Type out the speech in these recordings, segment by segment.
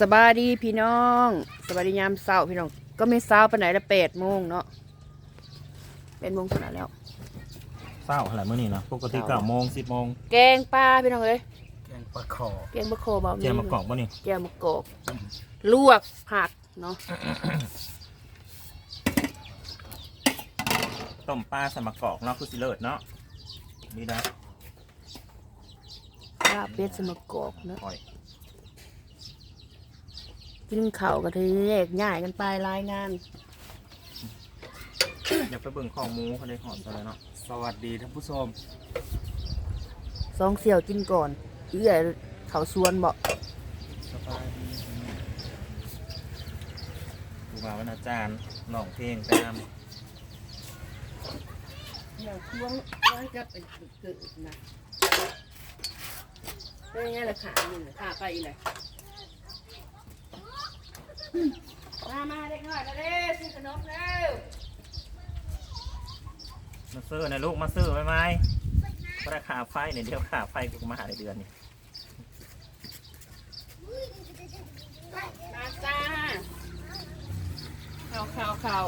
สบายดีพี่น้องสบายดียามเช้าพี่น้อง ก็ไม่เช้าไปไหนละแปดโมงเนาะเป็นโมงเท่าไหร่แล้ว เศร้าอะไรเมื่อนี้นะปกติเศร้า เก้าโมงสิบโมงแกงปลาพี่น้องเอ้ยแกงปลาคอแกงบะโคเบาเจมากรอกป่ะนี่แกงมะกอกลวกผักเนาะต้มปลาใส่มะกอกเนาะคือสิเลิศเนาะนี่นะลาบเป็ดสมะกอกเนาะคอย กินข้าวก็ทีแยกง่ายกันไปรายงาน อยากไปเบิ่งของหมูเขาได้หอมซะแล้วเนาะสวัสดีท่านผู้ชมสองเสี่ยวกินก่อนเอื้อยเขาสวนบอกสบายดีดูมาวันอาจารย์ร้องเพลงตามอย่างช่วงว่าจะเป็นเกิดนะเป็นไงล่ะขาอยู่น่ะขาไปอีกเลย มามาเด็กหน่อยมาเด้อซื้อขนมเร็วมาซื้อนะลูกมาซื้อไหมไหมก็ได้ขาไฟเนี่ยเดียวขาไฟกูก็มาหาในเดือนนี่มาจ้าข่าวข่าวข่าว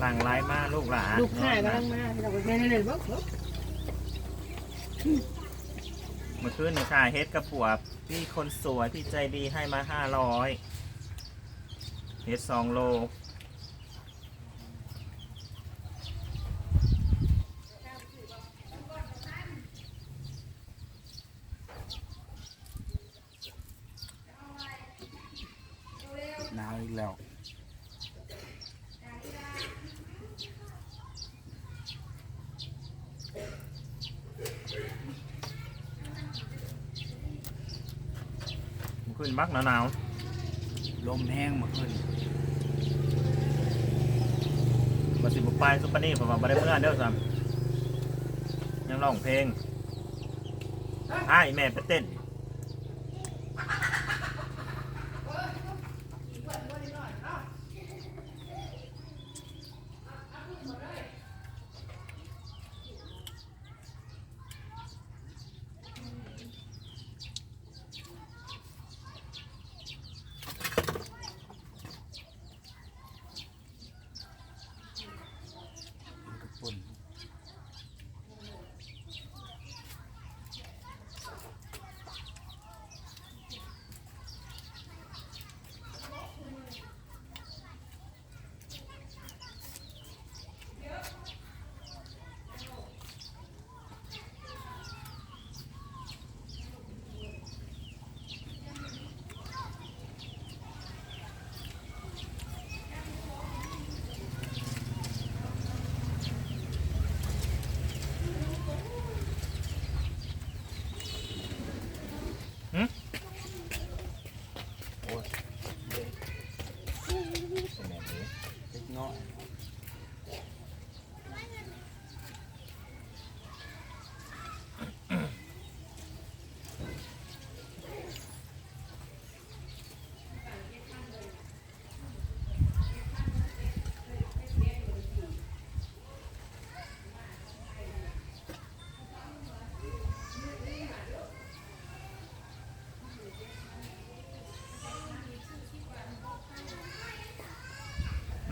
หลังไล่มาลูกหลานลูกหายกำลังมาพี่น้องแม่นี่เลยบุ๊กบุ๊กเมื่อคืนนี่ค่ะเฮ็ดกระปัว พี่คนสวยพี่ใจดีให้มาห้าร้อยเฮ็ดสองโล หนาวอีกแล้ว เมื่อคืนมักหนาวลมแห้งเมาขึ้นๆมาสิบุกไปซุปเปอร์นี่ผมมาบ่ได้เมื่อเด้อซ้ำยังร้องเพลงไอ้ายแม่ไปเต้น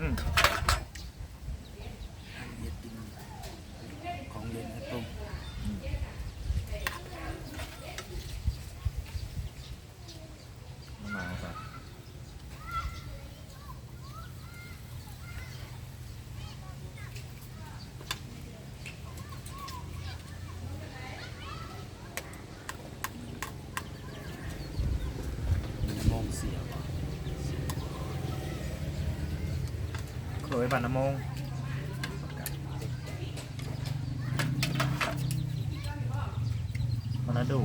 เย็ดกินของเย็นให้ตุ้มมะนาวครับมีน้ำมงเสียบ เคยบันน้ำมงมันนะดู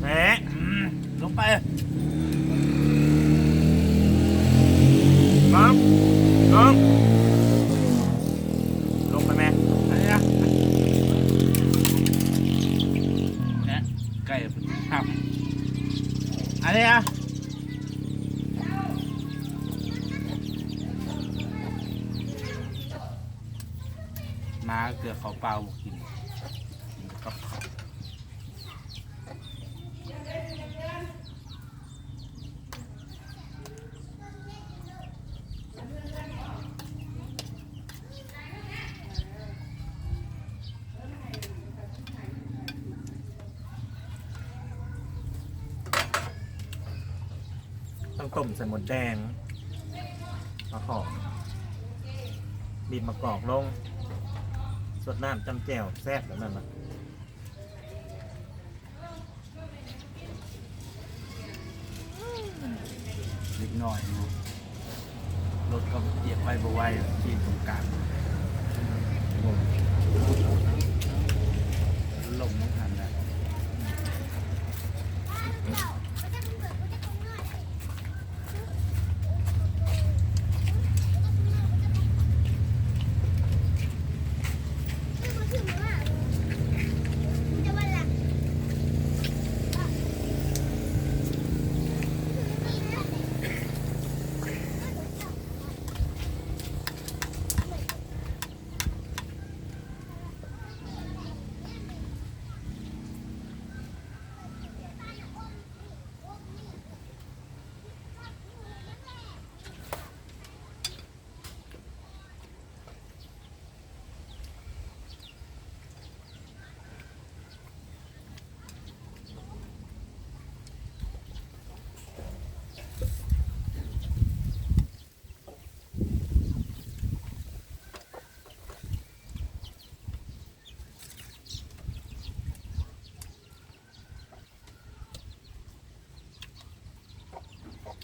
แหมอืมลงไปน้องน้องลงไปแม่อะไรนะเนี่ยไก่เป็นหับอะไรอะ เกลือเขาเปล่ากินกับข้าต้องกลมใส่หมดแดงมะหอมบีบมะกรอกลง ดน้ำจำแจ่วแซ่บแบบนั้นนะเล็กน้อยเนาะรถเขาเหยียบไว้บ่ไหวที่ตรงกลางลมต้องทันนะ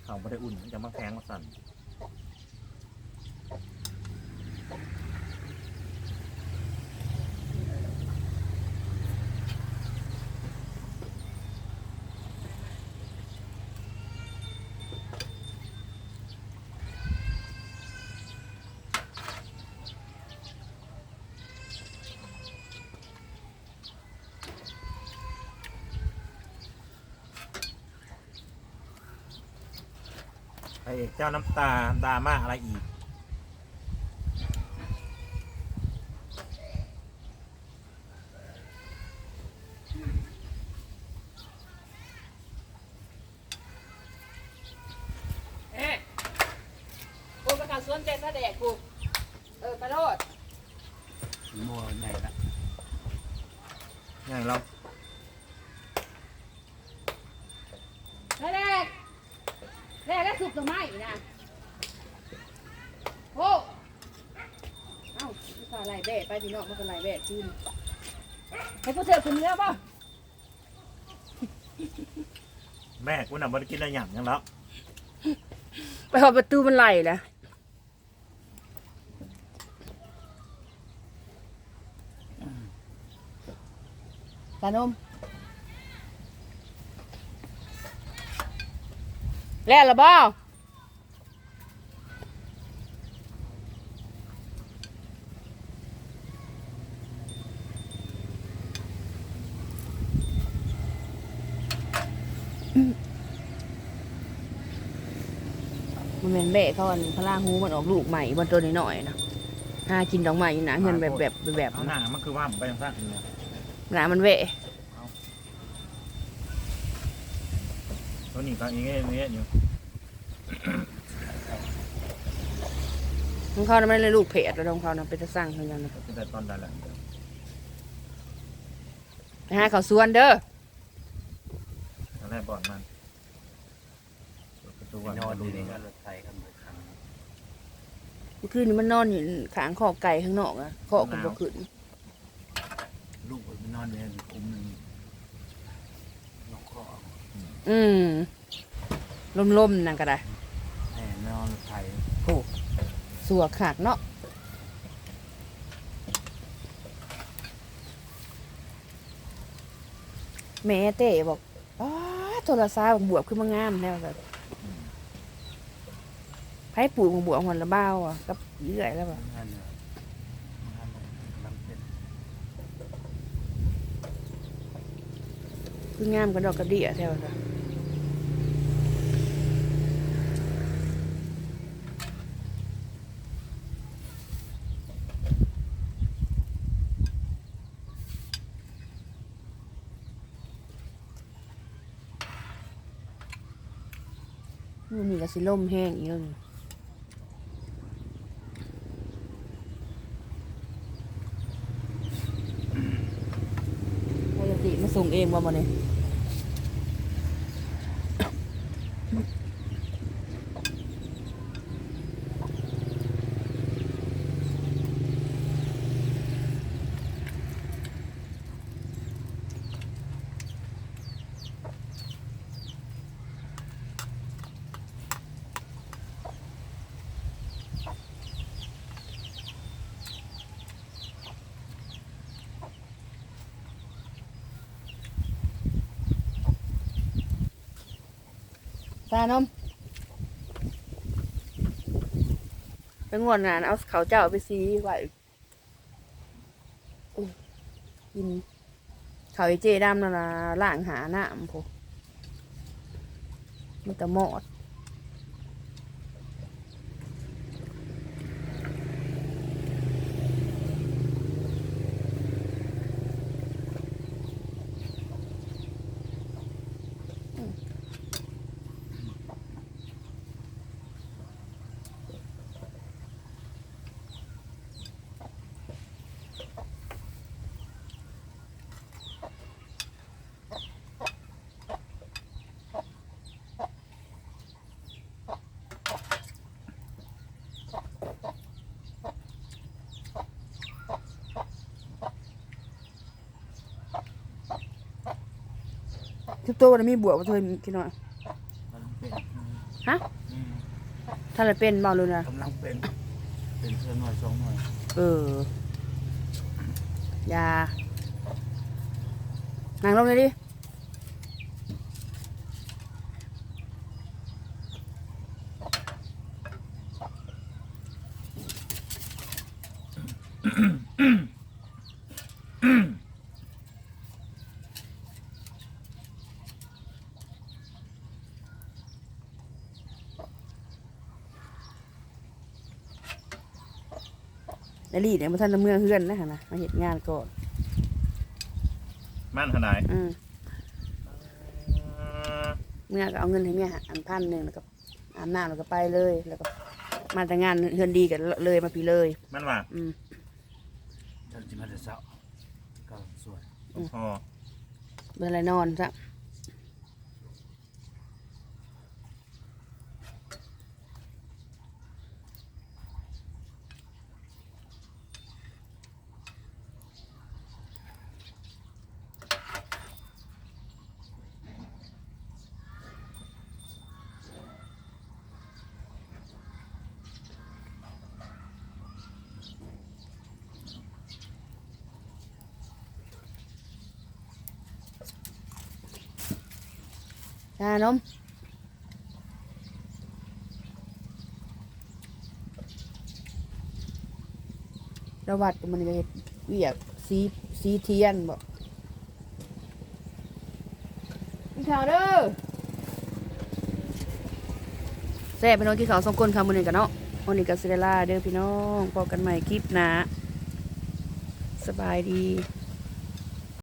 เขาไม่ได้อุ่นมันจะมาแข็งมาสั่น ไอเอกเจ้าน้ำตาดราม่าอะไรอีก เอ๊ะกูไปข่าวสวนใจซะแดกกู เออไปโลด มัวใหญ่ละ อย่างเรา แดก แดกแล้วสุกตัวไม้อีกนะโอ้เอ้าไม่ใส่ไหลแบะไปพี่น้องมันก็ไหลแบะขึ้นให้พวกเธอคุณเนื้อป่ะแม่กูน่ะไม่ได้กินอะไรอย่างยังแล้วไปหอประตูมันไหลแล้วตานม แล้วละบ่มันเป็นแบะเขาอันพลาหูมันออกลูกใหม่บนตัวน้อยๆนะหากินดอกไม้อยู่นะเงินแบบแบบแบบเอาหน้ามันคือว่าผมไปทางสั้นเลยหนามันเวะ ตัวนี้ก็อย่างเงี้ยอย่างเงี้ยอยู่ของเขานะไม่ได้ลูกเพจแล้วของเขานะเป็นจะสร้างเท่านั้นนะตั้งแต่ตอนใดแหละไปหาเขาสวนเด้อตอนแรกบอดมันเปิดประตูก่อนนอนดูดีนี่นี่ก็กันรถไทยกันเลยครั้งเมื่อคืนนี้มันนอนอยู่ขางขอบไก่ข้างนอกอะขอบกับบ่ขึ้นลูกมันนอนเนี่ยคุ้มหนึ่งนกก็ อืมลมๆนั่นก็ได้แน่นอนรถไทยสัวขาดเนาะแม่เต้บอกอ้าโทรศัพท์บวบขึ้นมางามแล้วแบบไพ่ปลูกบวบหันละเบ้าอะกับเยื่อยแล้วแบบงานเนี่ยงานลำเป็นคืองามกันดอกกระเดี่ยแถวนั้น มันมีกระสิล่มแห้งอีกแล้วนี่ปกติมาส่งเองว่ามาเนี่ย ซานมไปงวนนานเอาเขาเจ้าไปซีไว้กินเขาไอเจดำนั่นนะล่างหาหน้ามันพมันจะหมอด ทุกตัวมันมีบวกมาเธอคิดหน่อยกำลังเป็นฮะอืมถ้าอะไรเป็นเบาเลยนะกำลังเป็น เป็นเพื่อนหน่อยสองหน่อยเออ ยานั่งลงเลยดิ ไอ้ลี่เนี่ยมาท่านละเมืองเฮือนนะฮะนะมาเห็นงานก่อนมั่นขนาดอืมเมื่อก็เอาเงินให้เมียอันพันหนึ่งแล้วก็อาบน้ำแล้วก็ไปเลย แล้วก็ มาแต่งานเฮือนดีกันเลยมาพี่เลยมั่นว่าอืมเจ้าจิมาแต่เช้าก็สวยโอ้โหเบื่ออะไรนอนซะ ชานมระวัดมันก็เฮ็ดเวียกสีสีเทียนบอกกินข้าวเด้อแซ่บพี่น้องกินข้าวสองคนค่ะมื้อนี้กันเนาะวันนี้ก็สิได้ลาเด้อพี่น้องพบกันใหม่คลิปหน้าสบายดี